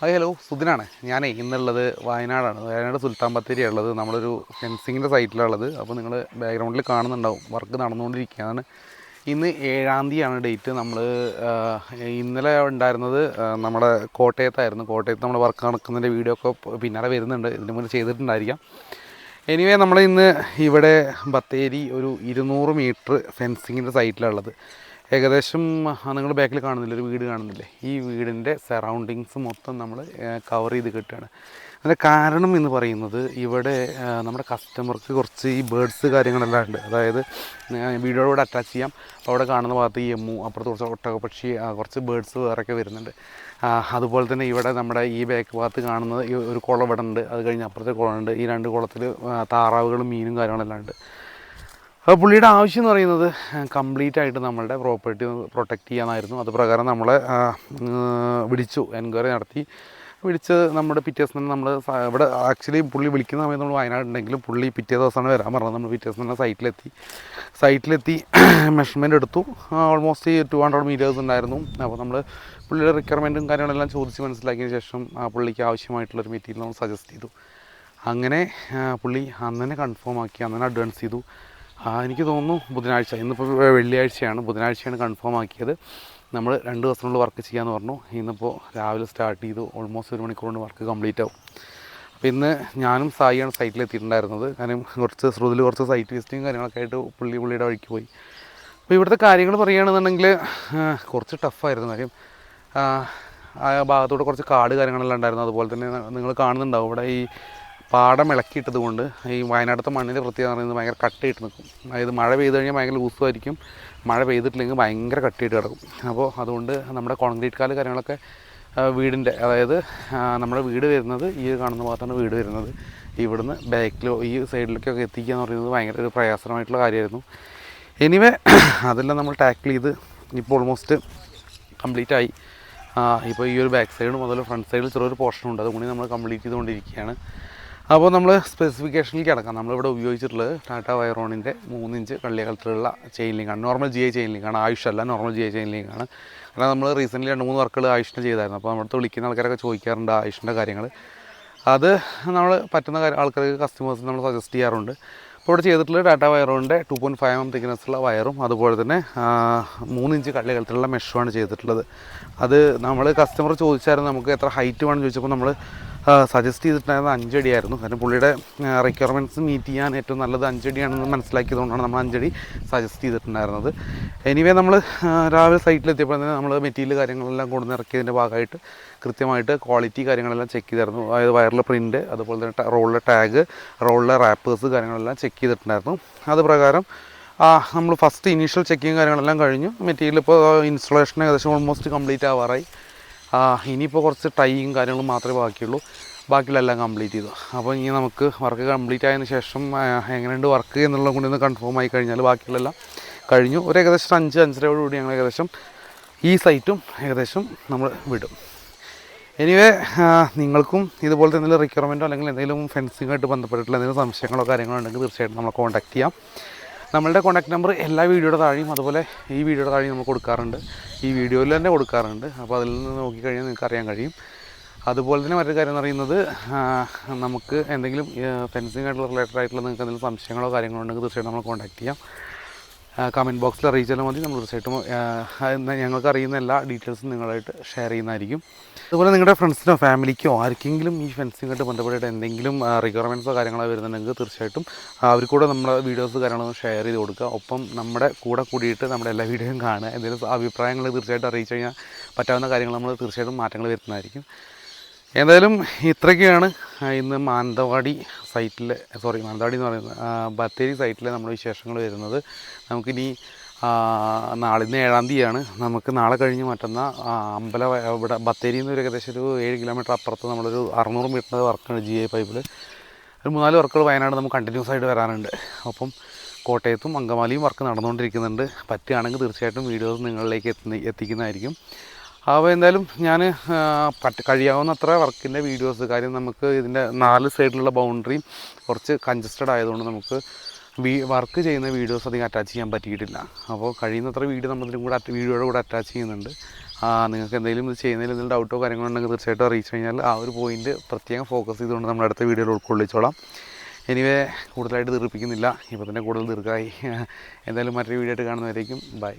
Hi hello. സുധിനാണ് ഞാനേ ഇന്നുള്ളത് വയനാടാണ്. വയനാട് സുൽത്താൻ ബത്തേരിയാണ് ഉള്ളത്. നമ്മളൊരു ഫെൻസിങ്ങിന്റെ സൈറ്റിലുള്ളത് അപ്പോൾ നിങ്ങൾ ബാക്ക്ഗ്രൗണ്ടിൽ കാണുന്നുണ്ടാവും. വർക്ക് നടന്നുകൊണ്ടിരിക്കുകയാണ്. ഇന്ന് ഏഴാം തീയതിയാണ് ഡേറ്റ്. നമ്മൾ ഇന്നലെ ഉണ്ടായിരുന്നത് നമ്മുടെ കോട്ടയത്തായിരുന്നു. കോട്ടയത്ത് നമ്മൾ വർക്ക് നടക്കുന്നതിന്റെ വീഡിയോ ഒക്കെ പിന്നാലെ വരുന്നുണ്ട്. ഇതിന് മുന്നേ ചെയ്തിട്ടുണ്ടായിരിക്കാം. എനിവേ നമ്മൾ ഇന്ന് ഇവിടെ ബത്തേരി ഒരു ഇരുന്നൂറ് മീറ്റർ ഫെൻസിങ്ങിന്റെ സൈറ്റിലുള്ളത് ഏകദേശം നിങ്ങൾ ബാക്കിൽ കാണുന്നില്ല ഒരു വീട് കാണുന്നില്ലേ? ഈ വീടിന്റെ സറൗണ്ടിങ്സ് മൊത്തം നമ്മൾ കവർ ചെയ്ത് കിട്ടുകയാണ്. അതിന്റെ കാരണം എന്ന് പറയുന്നത് ഇവിടെ നമ്മുടെ കസ്റ്റമർക്ക് കുറച്ച് ഈ ബേഡ്സ് കാര്യങ്ങളെല്ലാം ഉണ്ട്. അതായത് കൂടെ അറ്റാച്ച് ചെയ്യാം. അപ്പോൾ അവിടെ കാണുന്ന ഭാഗത്ത് ഈ എമ്മു അപ്പുറത്ത് കുറച്ച് ഒട്ടകപ്പക്ഷി ആ, കുറച്ച് ബേഡ്സ് വേറെയൊക്കെ വരുന്നുണ്ട്. അതുപോലെ തന്നെ ഇവിടെ നമ്മുടെ ഈ ബാക്ക് ഭാഗത്ത് കാണുന്നത് ഒരു കുളം ഇവിടെ ഉണ്ട് അത് കഴിഞ്ഞ് അപ്പുറത്തെ കുളമുണ്ട്. ഈ രണ്ട് കുളത്തിൽ താറാവുകളും മീനും കാര്യങ്ങളെല്ലാം ഉണ്ട്. അപ്പോൾ പുള്ളിയുടെ ആവശ്യം എന്ന് പറയുന്നത് കംപ്ലീറ്റ് ആയിട്ട് നമ്മളുടെ പ്രോപ്പർട്ടി പ്രൊട്ടക്റ്റ് ചെയ്യാനായിരുന്നു. അത് പ്രകാരം നമ്മളെ വിളിച്ചു എൻക്വയറി നടത്തി. വിളിച്ച് നമ്മുടെ പിറ്റേ ദിവസം തന്നെ നമ്മൾ ഇവിടെ ആക്ച്വലി പുള്ളി വിളിക്കുന്ന സമയത്ത് നമ്മൾ വയനാട് ഉണ്ടെങ്കിലും പുള്ളി പിറ്റേ ദിവസമാണ് വരാൻ പറഞ്ഞത്. നമ്മൾ പിറ്റേ ദിവസം തന്നെ സൈറ്റിലെത്തി സൈറ്റിലെത്തി മെഷർമെന്റ് എടുത്തു. ഓൾമോസ്റ്റ് ടു ഹൺഡ്രഡ് മീറ്റേഴ്സ് ഉണ്ടായിരുന്നു. അപ്പോൾ നമ്മൾ പുള്ളിയുടെ റിക്വയർമെന്റും കാര്യങ്ങളെല്ലാം ചോദിച്ച് മനസ്സിലാക്കിയതിന് ശേഷം ആ പുള്ളിക്ക് ആവശ്യമായിട്ടുള്ളൊരു മെറ്റീരിയൽ നമ്മൾ സജസ്റ്റ് ചെയ്തു. അങ്ങനെ പുള്ളി അന്ന് കൺഫേം ആക്കി അന്നെ അഡ്വാൻസ് ചെയ്തു. എനിക്ക് തോന്നുന്നു ബുധനാഴ്ച ഇന്നിപ്പോൾ വെള്ളിയാഴ്ചയാണ്. ബുധനാഴ്ചയാണ് കൺഫേം ആക്കിയത്. നമ്മൾ രണ്ട് ദിവസത്തിനുള്ളിൽ വർക്ക് ചെയ്യാമെന്ന് പറഞ്ഞു. ഇന്നിപ്പോൾ രാവിലെ സ്റ്റാർട്ട് ചെയ്തു. ഓൾമോസ്റ്റ് ഒരു മണിക്കൂർ കൊണ്ട് വർക്ക് കംപ്ലീറ്റ് ആവും. അപ്പോൾ ഇന്ന് ഞാനും സായിയാണ് സൈറ്റിൽ എത്തിയിട്ടുണ്ടായിരുന്നത്. കാരണം കുറച്ച് ശ്രുതിൽ കുറച്ച് സൈറ്റ് വിസിറ്റിങ് കാര്യങ്ങളൊക്കെ ആയിട്ട് പുള്ളി പുള്ളിയുടെ വഴിക്ക് പോയി. അപ്പോൾ ഇവിടുത്തെ കാര്യങ്ങൾ പറയുകയാണെന്നുണ്ടെങ്കിൽ കുറച്ച് ടഫായിരുന്നു കാര്യം ആ ഭാഗത്തൂടെ കുറച്ച് കാട് കാര്യങ്ങളെല്ലാം ഉണ്ടായിരുന്നു. അതുപോലെ തന്നെ നിങ്ങൾ കാണുന്നുണ്ടാവും. ഇവിടെ ഈ പാടം ഇളക്കിയിട്ടത് കൊണ്ട് ഈ വയനാടത്തെ മണ്ണിന്റെ പ്രത്യേകത പറയുന്നത് ഭയങ്കര കട്ടിയിട്ട് നിൽക്കും. അതായത് മഴ പെയ്ത് കഴിഞ്ഞാൽ ഭയങ്കര ലൂസുമായിരിക്കും. മഴ പെയ്തിട്ടില്ലെങ്കിൽ ഭയങ്കര കട്ടിയിട്ട് കിടക്കും. അപ്പോൾ അതുകൊണ്ട് നമ്മുടെ കോൺക്രീറ്റ് കാൽ കാര്യങ്ങളൊക്കെ വീടിന്റെ അതായത് നമ്മുടെ വീട് വരുന്നത് ഈ കാണുന്ന ഭാഗത്താണ് വീട് വരുന്നത്. ഇവിടുന്ന് ബാക്കിലോ ഈ സൈഡിലേക്കൊക്കെ എത്തിക്കുക എന്ന് പറയുന്നത് ഭയങ്കര ഒരു പ്രയാസമായിട്ടുള്ള കാര്യമായിരുന്നു. എനിവേ അതെല്ലാം നമ്മൾ ടാക്കിൾ ചെയ്ത് ഇപ്പോൾ ഓൾമോസ്റ്റ് കംപ്ലീറ്റ് ആയി. ഇപ്പോൾ ഈ ഒരു ബാക്ക് സൈഡും അതുപോലെ ഫ്രണ്ട് സൈഡിൽ ചെറിയൊരു പോർഷൻ ഉണ്ട്. അതുകൊണ്ട് നമ്മൾ കംപ്ലീറ്റ് ചെയ്തുകൊണ്ടിരിക്കുകയാണ്. അപ്പോൾ നമ്മൾ സ്പെസിഫിക്കേഷനിലേക്ക് കിടക്കാം. നമ്മളിവിടെ ഉപയോഗിച്ചിട്ടുള്ളത് ടാറ്റ വയറോണിന്റെ മൂന്നിഞ്ച് കള്ളിയകലത്തിലുള്ള ചെയിൻ ലിങ്കാണ് നോർമൽ ജി ഐ ചെയിൻ ലിങ്കാണ് ആയുഷല്ല നോർമൽ ജി ഐ ചെയിൻ ലിങ്കാണ് കാരണം നമ്മൾ റീസെന്റ്ലി രണ്ട് മൂന്ന് വർക്കുകൾ ആയുഷിനെ ചെയ്തായിരുന്നു. അപ്പോൾ നമ്മുടെ വിളിക്കുന്ന ആൾക്കാരൊക്കെ ചോദിക്കാറുണ്ട് ആയുഷിന്റെ കാര്യങ്ങൾ. അത് നമ്മൾ പറ്റുന്ന ആൾക്കാർക്ക് കസ്റ്റമേഴ്സ് നമ്മൾ സജസ്റ്റ് ചെയ്യാറുണ്ട്. അപ്പോൾ ഇവിടെ ചെയ്തിട്ടുള്ള ടാറ്റ വയറോണിന്റെ ടു പോയിന്റ് ഫൈവ് എം തിക്നെസ്സുള്ള വയറും അതുപോലെ തന്നെ മൂന്നിഞ്ച് മൂന്ന് ഇഞ്ച് കള്ളി കലത്തിലുള്ള മെഷുമാണ് ചെയ്തിട്ടുള്ളത്. അത് നമ്മൾ കസ്റ്റമർ ചോദിച്ചായിരുന്നു നമുക്ക് എത്ര ഹൈറ്റ് വേണം ചോദിച്ചപ്പോൾ നമ്മൾ സജസ്റ്റ് ചെയ്തിട്ടുണ്ടായിരുന്നത് അഞ്ചടിയായിരുന്നു. കാരണം പുള്ളിയുടെ റിക്വയർമെന്റ്സ് മീറ്റ് ചെയ്യാൻ ഏറ്റവും നല്ലത് അഞ്ചടിയാണെന്ന് മനസ്സിലാക്കിയതുകൊണ്ടാണ് നമ്മൾ അഞ്ചടി സജസ്റ്റ് ചെയ്തിട്ടുണ്ടായിരുന്നത്. എനിവേ നമ്മൾ രാവിലെ സൈറ്റിലെത്തിയപ്പോൾ തന്നെ നമ്മൾ മെറ്റീരിയൽ കാര്യങ്ങളെല്ലാം കൊണ്ടുവന്ന് ഇറക്കിയതിന്റെ ഭാഗമായിട്ട് കൃത്യമായിട്ട് ക്വാളിറ്റി കാര്യങ്ങളെല്ലാം ചെക്ക് ചെയ്തായിരുന്നു അതായത് വയറിലെ പ്രിന്റ് അതുപോലെ തന്നെ റോളിലെ ടാഗ് റോളിലെ റാപ്പേഴ്സ് കാര്യങ്ങളെല്ലാം ചെക്ക് ചെയ്തിട്ടുണ്ടായിരുന്നു. അത് പ്രകാരം നമ്മൾ ഫസ്റ്റ് ഇനീഷ്യൽ ചെക്കിങ് കാര്യങ്ങളെല്ലാം കഴിഞ്ഞു. മെറ്റീരിയൽ ഇപ്പോൾ ഇൻസ്റ്റലേഷൻ ഏകദേശം ഓൾമോസ്റ്റ് കംപ്ലീറ്റ് ആവാറായി. ഇനിയിപ്പോൾ കുറച്ച് ടൈയും കാര്യങ്ങളും മാത്രമേ ബാക്കിയുള്ളൂ. ബാക്കിയുള്ളതെല്ലാം കംപ്ലീറ്റ് ചെയ്തു. അപ്പോൾ ഇനി നമുക്ക് വർക്ക് കംപ്ലീറ്റ് ആയതിനു ശേഷം എങ്ങനെയുണ്ട് വർക്ക് എന്നുള്ളത് കൂടി ഒന്ന് കൺഫേം ആയി കഴിഞ്ഞാൽ ബാക്കിയുള്ളതെല്ലാം കഴിഞ്ഞു. ഒരു ഏകദേശം അഞ്ച് അഞ്ചരയോട് കൂടി ഞങ്ങൾ ഏകദേശം ഈ സൈറ്റും ഏകദേശം നമ്മൾ വിടും. എനിവേ നിങ്ങൾക്കും ഇതുപോലത്തെ എന്തെങ്കിലും റിക്വയർമെന്റോ അല്ലെങ്കിൽ എന്തെങ്കിലും ഫെൻസിങ്ങായിട്ട് ബന്ധപ്പെട്ടിട്ടുള്ള എന്തെങ്കിലും സംശയങ്ങളോ കാര്യങ്ങളോ ഉണ്ടെങ്കിൽ തീർച്ചയായിട്ടും നമ്മൾ കോൺടാക്ട് ചെയ്യാം. നമ്മളുടെ കോൺടാക്ട് നമ്പർ എല്ലാ വീഡിയോയുടെ താഴെയും അതുപോലെ ഈ വീഡിയോയുടെ താഴെയും നമ്മൾ കൊടുക്കാറുണ്ട്. ഈ വീഡിയോയിൽ തന്നെ കൊടുക്കാറുണ്ട്. അപ്പോൾ അതിൽ നിന്ന് നോക്കിക്കഴിഞ്ഞാൽ നിങ്ങൾക്ക് അറിയാൻ കഴിയും. അതുപോലെ തന്നെ മറ്റൊരു കാര്യം എന്ന് പറയുന്നത് നമുക്ക് എന്തെങ്കിലും ഫെൻസിങ് ആയിട്ടുള്ള റിലേറ്റഡ് ആയിട്ടുള്ള നിങ്ങൾക്ക് എന്തെങ്കിലും സംശയങ്ങളോ കാര്യങ്ങളോ ഉണ്ടെങ്കിൽ തീർച്ചയായിട്ടും നമ്മൾ കോൺടാക്ട് ചെയ്യാം. കമന്റ് ബോക്സിൽ അറിയിച്ചാൽ മതി. നമ്മൾ തീർച്ചയായിട്ടും ഞങ്ങൾക്ക് അറിയുന്ന എല്ലാ ഡീറ്റെയിൽസും നിങ്ങളായിട്ട് ഷെയർ ചെയ്യുന്നതായിരിക്കും. അതുപോലെ നിങ്ങളുടെ ഫ്രണ്ട്സിനോ ഫാമിലിക്കോ ആർക്കെങ്കിലും ഈ ഫെൻസിങ്ങായിട്ട് ബന്ധപ്പെട്ടിട്ട് എന്തെങ്കിലും റിക്വയർമെന്റ്സോ കാര്യങ്ങളോ വരുന്നുണ്ടെങ്കിൽ തീർച്ചയായിട്ടും അവർക്കൂടെ കൂടെ നമ്മുടെ വീഡിയോസ് കാര്യങ്ങളൊന്നും ഷെയർ ചെയ്ത് കൊടുക്കുക. ഒപ്പം നമ്മുടെ കൂടെ കൂടിയിട്ട് നമ്മുടെ എല്ലാ വീഡിയോയും കാണുക. എന്തെങ്കിലും അഭിപ്രായങ്ങൾ തീർച്ചയായിട്ടും അറിയിച്ചു കഴിഞ്ഞാൽ പറ്റാവുന്ന കാര്യങ്ങൾ നമ്മൾ തീർച്ചയായിട്ടും മാറ്റങ്ങൾ വരുന്നതായിരിക്കും എന്തായാലും ഇത്രയൊക്കെയാണ്. ഇന്ന് മാനന്തവാടി സൈറ്റിൽ സോറി മാനന്തവാടി എന്ന് പറയുന്നത് ബത്തേരി സൈറ്റിലെ നമ്മുടെ വിശേഷങ്ങൾ വരുന്നത്. നമുക്കിനി നാളിന്ന് ഏഴാം തീയതിയാണ്. നമുക്ക് നാളെ കഴിഞ്ഞ് മറ്റന്ന അമ്പല ഇവിടെ ബത്തേരി നിന്ന് ഒരു ഏകദേശം ഒരു ഏഴ് കിലോമീറ്റർ അപ്പുറത്ത് നമ്മളൊരു അറുന്നൂറ് മീറ്റർ വർക്കാണ് ജി ഐ പൈപ്പിൽ ഒരു മൂന്നാൽ വർക്കുകൾ വയനാട് നമുക്ക് കണ്ടിന്യൂസ് ആയിട്ട് വരാനുണ്ട്. അപ്പം കോട്ടയത്തും അങ്കമാലിയും വർക്ക് നടന്നുകൊണ്ടിരിക്കുന്നുണ്ട്. പറ്റുകയാണെങ്കിൽ തീർച്ചയായിട്ടും വീഡിയോസ് നിങ്ങളിലേക്ക് എത്തി എത്തിക്കുന്നതായിരിക്കും. അപ്പോൾ എന്തായാലും ഞാൻ പറ്റ കഴിയാവുന്നത്ര വർക്കിന്റെ വീഡിയോസ് കാര്യം നമുക്ക് ഇതിന്റെ നാല് സൈഡിലുള്ള ബൗണ്ടറിയും കുറച്ച് കൺജസ്റ്റഡ് ആയതുകൊണ്ട് നമുക്ക് വീ വർക്ക് ചെയ്യുന്ന വീഡിയോസ് അധികം അറ്റാച്ച് ചെയ്യാൻ പറ്റിയിട്ടില്ല. അപ്പോൾ കഴിയുന്നത്ര വീഡിയോ നമ്മൾ ഇതിനും കൂടെ വീഡിയോയുടെ കൂടെ അറ്റാച്ച് ചെയ്യുന്നുണ്ട്. നിങ്ങൾക്ക് എന്തെങ്കിലും ഇത് ചെയ്യുന്നതിൽ എന്തെങ്കിലും ഡൗട്ടോ കാര്യങ്ങളോ ഉണ്ടെങ്കിൽ തീർച്ചയായിട്ടും അറിയിച്ചു കഴിഞ്ഞാൽ ആ ഒരു പോയിന്റ് പ്രത്യേകം ഫോക്കസ് ചെയ്തുകൊണ്ട് നമ്മൾ അടുത്ത വീഡിയോയിൽ ഉൾക്കൊള്ളിച്ചോളാം. എനിവേ കൂടുതലായിട്ട് തീർപ്പിക്കുന്നില്ല ഇപ്പോൾ തന്നെ കൂടുതൽ ദീർഘമായി. എന്തായാലും മറ്റൊരു വീഡിയോ ആയിട്ട് കാണുന്നവരേക്കും ബൈ